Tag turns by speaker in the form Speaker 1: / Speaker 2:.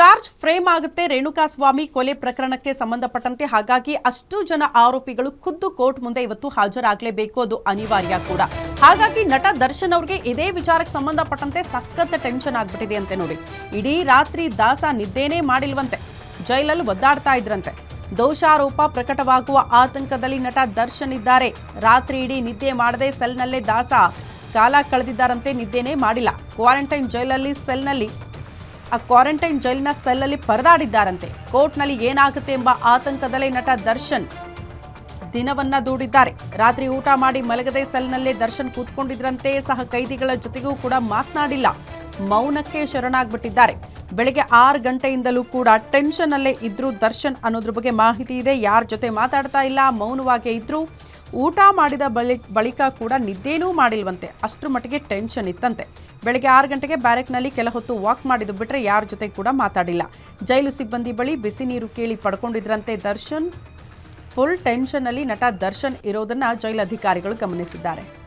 Speaker 1: Charge frame ಆಗುತ್ತೆ. ರೇಣುಕಾಸ್ವಾಮಿ ಕೊಲೆ ಪ್ರಕರಣಕ್ಕೆ ಸಂಬಂಧಪಟ್ಟಂತೆ ಹಾಗಾಗಿ ಅಷ್ಟು ಜನ ಆರೋಪಿಗಳು ಖುದ್ದು ಕೋರ್ಟ್ ಮುಂದೆ ಇವತ್ತು ಹಾಜರಾಗಲೇಬೇಕು. ಅದು ಅನಿವಾರ್ಯ ಕೂಡ. ಹಾಗಾಗಿ ನಟ ದರ್ಶನ್ ಅವ್ರಿಗೆ ಇದೇ ವಿಚಾರಕ್ಕೆ ಸಂಬಂಧಪಟ್ಟಂತೆ ಸಖತ್ ಟೆನ್ಷನ್ ಆಗ್ಬಿಟ್ಟಿದೆ ಅಂತೆ ನೋಡಿ. ಇಡೀ ರಾತ್ರಿ ದಾಸ ನಿದ್ದೇನೇ ಮಾಡಿಲ್ವಂತೆ. ಜೈಲಲ್ಲಿ ಒದ್ದಾಡ್ತಾ ಇದ್ರಂತೆ. ದೋಷಾರೋಪ ಪ್ರಕಟವಾಗುವ ಆತಂಕದಲ್ಲಿ ನಟ ದರ್ಶನ್ ಇದ್ದಾರೆ. ರಾತ್ರಿ ಇಡೀ ನಿದ್ದೆ ಮಾಡದೆ ಸೆಲ್ನಲ್ಲೇ ದಾಸ ಕಾಲ ಕಳೆದಿದ್ದಾರಂತೆ, ನಿದ್ದೆನೇ ಮಾಡಿಲ್ಲ. ಕ್ವಾರಂಟೈನ್ ಜೈಲಲ್ಲಿ, ಸೆಲ್ನಲ್ಲಿ ಆ ಕ್ವಾರಂಟೈನ್ ಜೈಲಿನ ಸೆಲ್ಲಲ್ಲಿ ಪರದಾಡಿದ್ದಾರಂತೆ. ಕೋರ್ಟ್ನಲ್ಲಿ ಏನಾಗುತ್ತೆ ಎಂಬ ಆತಂಕದಲ್ಲೇ ನಟ ದರ್ಶನ್ ದಿನವನ್ನ ದೂಡಿದ್ದಾರೆ. ರಾತ್ರಿ ಊಟ ಮಾಡಿ ಮಲಗದೆ ಸೆಲ್ನಲ್ಲೇ ದರ್ಶನ್ ಕೂತ್ಕೊಂಡಿದ್ರಂತೆ ಸಹ ಕೈದಿಗಳ ಜೊತೆಗೂ ಕೂಡ ಮಾತನಾಡಿಲ್ಲ. ಮೌನಕ್ಕೆ ಶರಣಾಗ್ಬಿಟ್ಟಿದ್ದಾರೆ. ಬೆಳಗ್ಗೆ ಆರು ಗಂಟೆಯಿಂದಲೂ ಕೂಡ ಟೆನ್ಷನ್ ಅಲ್ಲೇ ಇದ್ರು ದರ್ಶನ್ ಅನ್ನೋದ್ರ ಬಗ್ಗೆ ಮಾಹಿತಿ ಇದೆ. ಯಾರ ಜೊತೆ ಮಾತಾಡ್ತಾ ಇಲ್ಲ, ಮೌನವಾಗೇ ಇದ್ರು ಊಟ ಮಾಡಿದ ಬಳಿ ಬಳಿಕ ಕೂಡ ನಿದ್ದೇನೂ ಮಾಡಿಲ್ವಂತೆ. ಅಷ್ಟರ ಮಟ್ಟಿಗೆ ಟೆನ್ಷನ್ ಇತ್ತಂತೆ. ಬೆಳಗ್ಗೆ ಆರು ಗಂಟೆಗೆ ಬ್ಯಾರೆಕ್ನಲ್ಲಿ ಕೆಲ ಹೊತ್ತು ವಾಕ್ ಮಾಡಿದ್ದು ಬಿಟ್ಟರೆ ಯಾರ ಜೊತೆ ಕೂಡ ಮಾತಾಡಿಲ್ಲ. ಜೈಲು ಸಿಬ್ಬಂದಿ ಬಳಿ ಬಿಸಿ ನೀರು ಕೇಳಿ ಪಡ್ಕೊಂಡಿದ್ರಂತೆ ದರ್ಶನ್. ಫುಲ್ ಟೆನ್ಷನ್ನಲ್ಲಿ ನಟ ದರ್ಶನ್ ಇರೋದನ್ನ ಜೈಲು ಅಧಿಕಾರಿಗಳು ಗಮನಿಸಿದ್ದಾರೆ.